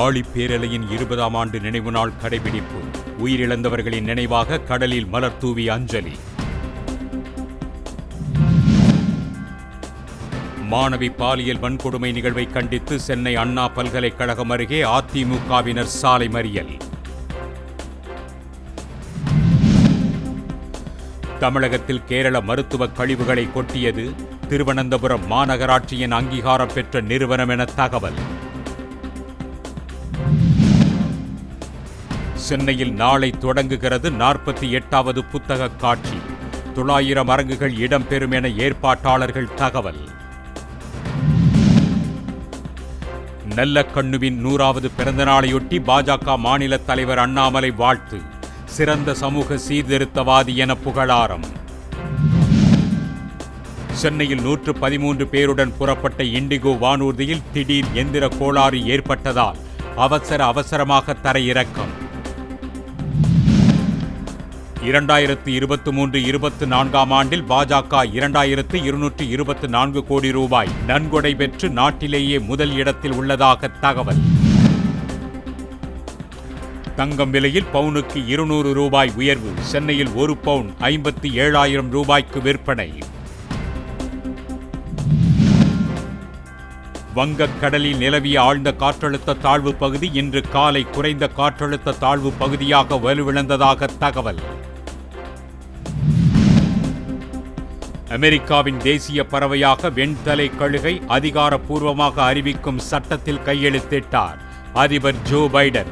ஆழி பேரலையின் இருபதாம் ஆண்டு நினைவு நாள் கடைபிடிப்பு. உயிரிழந்தவர்களின் நினைவாக கடலில் மலர் தூவி அஞ்சலி. மாணவி பாலியல் வன்கொடுமை நிகழ்வை கண்டித்து சென்னை அண்ணா பல்கலைக்கழகம் அருகே அதிமுகவினர் சாலை மறியல். தமிழகத்தில் கேரள மருத்துவ கழிவுகளை கொட்டியது திருவனந்தபுரம் மாநகராட்சியின் அங்கீகாரம் பெற்ற நிறுவனம் என தகவல். சென்னையில் நாளை தொடங்குகிறது நாற்பத்தி எட்டாவது புத்தக காட்சி. தொள்ளாயிரம் அரங்குகள் இடம்பெறும் என ஏற்பாட்டாளர்கள் தகவல். நல்லக்கண்ணுவின் நூறாவது பிறந்தநாளையொட்டி பாஜக மாநில தலைவர் அண்ணாமலை வாழ்த்து. சிறந்த சமூக சீர்திருத்தவாதி என புகழாரம். சென்னையில் நூற்று பதிமூன்று பேருடன் புறப்பட்ட இண்டிகோ வானூர்தியில் திடீர் எந்திர கோளாறு ஏற்பட்டதால் அவசர அவசரமாக தரையிறக்கம். இரண்டாயிரத்து இருபத்தி மூன்று இருபத்தி நான்காம் ஆண்டில் பாஜக இரண்டாயிரத்து இருநூற்றி இருபத்தி நான்கு கோடி ரூபாய் நன்கொடை பெற்று நாட்டிலேயே முதல் இடத்தில் உள்ளதாக தகவல். தங்கம் விலையில் பவுனுக்கு இருநூறு ரூபாய் உயர்வு சென்னையில் ஒரு பவுன் ஐம்பத்தி ஏழாயிரம் ரூபாய்க்கு விற்பனை. வங்கக்கடலில் நிலவிய ஆழ்ந்த காற்றழுத்த தாழ்வு பகுதி இன்று காலை குறைந்த காற்றழுத்த தாழ்வு பகுதியாக வலுவிழந்ததாக தகவல். அமெரிக்காவின் தேசிய பறவையாக வெண்தலை கழுகை அதிகாரப்பூர்வமாக அறிவிக்கும் சட்டத்தில் கையெழுத்திட்டார். அதிபர் ஜோ பைடன்